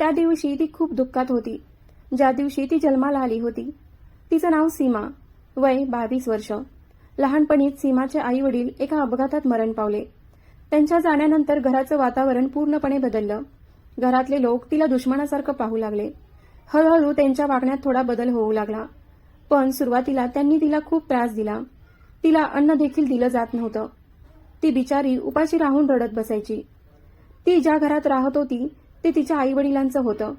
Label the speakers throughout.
Speaker 1: त्या दिवशी ती खूप दुःखात होती. ज्या दिवशी ती जन्माला आली होती तिचं नाव सीमा वय बावीस वर्ष. लहानपणीच सीमाचे आई वडील एका अपघातात मरण पावले. त्यांच्या जाण्यानंतर घराचं वातावरण पूर्णपणे बदललं. घरातले लोक तिला दुश्मनासारखं पाहू लागले. हळूहळू त्यांच्या वागण्यात थोडा बदल होऊ लागला. पण सुरुवातीला त्यांनी तिला खूप त्रास दिला. तिला अन्न देखील दिलं जात नव्हतं. ती बिचारी उपाशी राहून रडत बसायची. ती ज्या घरात राहत होती ते तिच्या आई वडिलांचं होतं.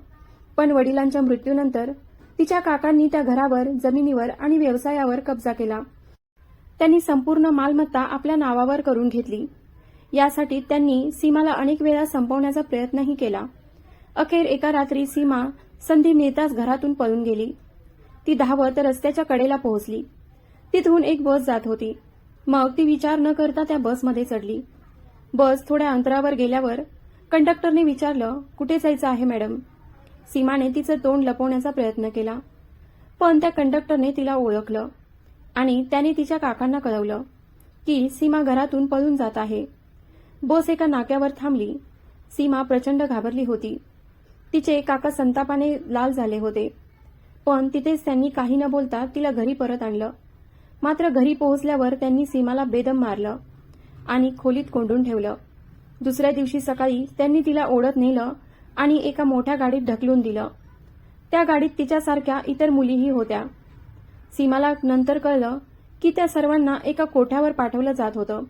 Speaker 1: पण वडिलांच्या मृत्यूनंतर तिच्या काकांनी त्या घरावर जमिनीवर आणि व्यवसायावर कब्जा केला. त्यांनी संपूर्ण मालमत्ता आपल्या नावावर करून घेतली. यासाठी त्यांनी सीमाला अनेक वेळा संपवण्याचा प्रयत्नही केला. अखेर एका रात्री सीमा संधी मिळताच घरातून पळून गेली. ती धावत रस्त्याच्या कडेला पोहोचली. तिथून एक बस जात होती. मग ती विचार न करता त्या बसमध्ये चढली. बस थोड्या अंतरावर गेल्यावर कंडक्टरने विचारलं कुठे जायचं आहे मॅडम? सीमाने तिचं तोंड लपवण्याचा प्रयत्न केला. पण त्या कंडक्टरने तिला ओळखलं आणि त्याने तिच्या काकांना कळवलं की सीमा घरातून पळून जात आहे. बस एका नाक्यावर थांबली. सीमा प्रचंड घाबरली होती. तिचे काका संतापाने लाल झाले होते. पण तिथेच त्यांनी काही न बोलता तिला घरी परत आणलं. मात्र घरी पोहोचल्यावर त्यांनी सीमाला बेदम मारलं आणि खोलीत कोंडून ठेवलं. दुसऱ्या दिवशी सकाळी त्यांनी तिला ओढत नेलं आणि एका मोठ्या गाडीत ढकलून दिलं. त्या गाडीत तिच्यासारख्या इतर मुलीही होत्या. सीमाला नंतर कळलं की त्या सर्वांना एका कोठ्यावर पाठवलं जात होतं.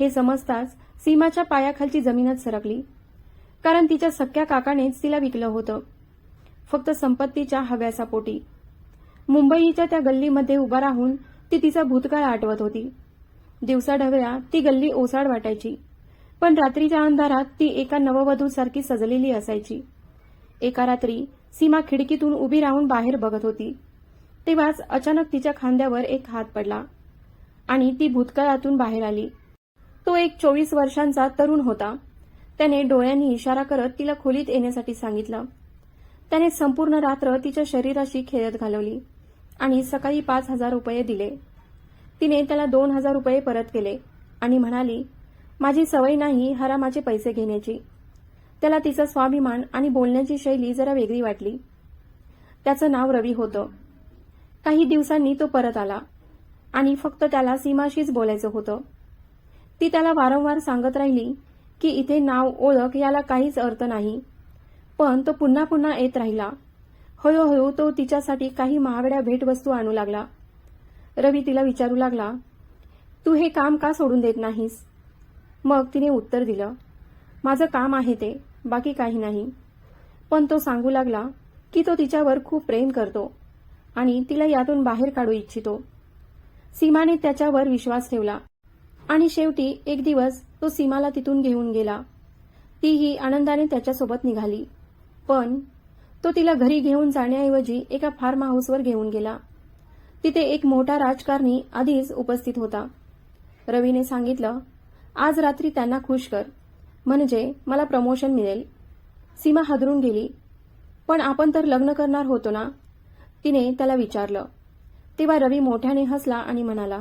Speaker 1: हे समजताच सीमाच्या पायाखालची जमीनच सरकली कारण तिच्या सख्या काकानेच तिला विकलं होतं. फक्त संपत्तीच्या हव्यासापोटी मुंबईच्या त्या गल्लीमध्ये उभा राहून ती तिचा भूतकाळ आठवत होती. दिवसाढवळ्या ती गल्ली ओसाड वाटायची. पण रात्रीच्या अंधारात ती एका नववधूसारखी सजलेली असायची. एका रात्री सीमा खिडकीतून उभी राहून बाहेर बघत होती. तेव्हाच अचानक तिच्या खांद्यावर एक हात पडला आणि ती भूतकाळातून बाहेर आली. तो एक चोवीस वर्षांचा तरुण होता. त्याने डोळ्यांनी इशारा करत तिला खोलीत येण्यासाठी सांगितलं. त्याने संपूर्ण रात्र तिच्या शरीराशी खेळत घालवली आणि सकाळी पाच हजार रुपये दिले. तिने त्याला दोन हजार रुपये परत केले आणि म्हणाली माझी सवय नाही हरामाचे पैसे घेण्याची. त्याला तिचा स्वाभिमान आणि बोलण्याची शैली जरा वेगळी वाटली. त्याचं नाव रवी होतं. काही दिवसांनी तो परत आला आणि फक्त त्याला सीमाशीच बोलायचं होतं. ती त्याला वारंवार सांगत राहिली की इथे नाव ओळख याला काहीच अर्थ नाही. पण तो पुन्हा पुन्हा येत राहिला. हळूहळू तो तिच्यासाठी काही महागड्या भेटवस्तू आणू लागला. रवी तिला विचारू लागला तू हे काम का सोडून देत नाहीस? मग तिने उत्तर दिलं माझं काम आहे ते बाकी काही नाही. पण तो सांगू लागला की तो तिच्यावर खूप प्रेम करतो आणि तिला यातून बाहेर काढू इच्छितो. सीमाने त्याच्यावर विश्वास ठेवला आणि शेवटी एक दिवस तो सीमाला तिथून घेऊन गेला. तीही आनंदाने त्याच्यासोबत निघाली. पण तो तिला घरी घेऊन जाण्याऐवजी एका फार्म हाऊसवर घेऊन गेला. तिथे एक मोठा राजकारणी आधीच उपस्थित होता. रवीने सांगितलं आज रात्री त्यांना खुश कर. म्हणजे मला प्रमोशन मिळेल. सीमा हादरून गेली. पण आपण तर लग्न करणार होतो ना? तिने त्याला विचारलं. तेव्हा रवी मोठ्याने हसला आणि म्हणाला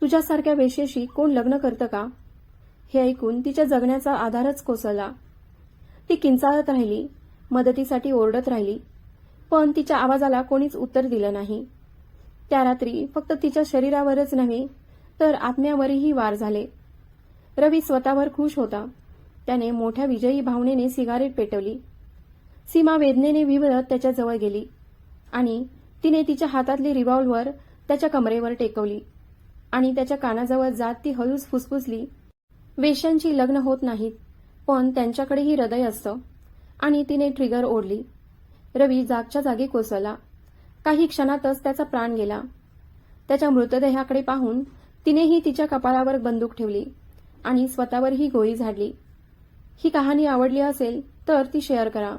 Speaker 1: तुझ्यासारख्या वेशेशी कोण लग्न करतं का? हे ऐकून तिच्या जगण्याचा आधारच कोसळला. ती किंचाळत राहिली मदतीसाठी ओरडत राहिली पण तिच्या आवाजाला कोणीच उत्तर दिलं नाही. त्या रात्री फक्त तिच्या शरीरावरच नव्हे तर आत्म्यावरही वार झाले. रवी स्वतःवर खुश होता. त्याने मोठ्या विजयी भावनेने सिगारेट पेटवली. सीमा वेदनेने विवरत त्याच्याजवळ गेली आणि तिने तिच्या हातातली रिव्हॉल्व्हर त्याच्या कमरेवर टेकवली आणि त्याच्या कानाजवळ जात ती हळूच फुसफुसली. वेश्यांची लग्न होत नाहीत पण त्यांच्याकडेही हृदय असतं आणि तिने ट्रिगर ओढली. रवी जागच्या जागी कोसळला. काही क्षणातच त्याचा प्राण गेला. त्याच्या मृतदेहाकडे पाहून तिनेही तिच्या कपाळावर बंदूक ठेवली. आणि स्वतःवर ही गोळी झाडली. ही कहाणी आवडली असेल तर ती शेअर करा.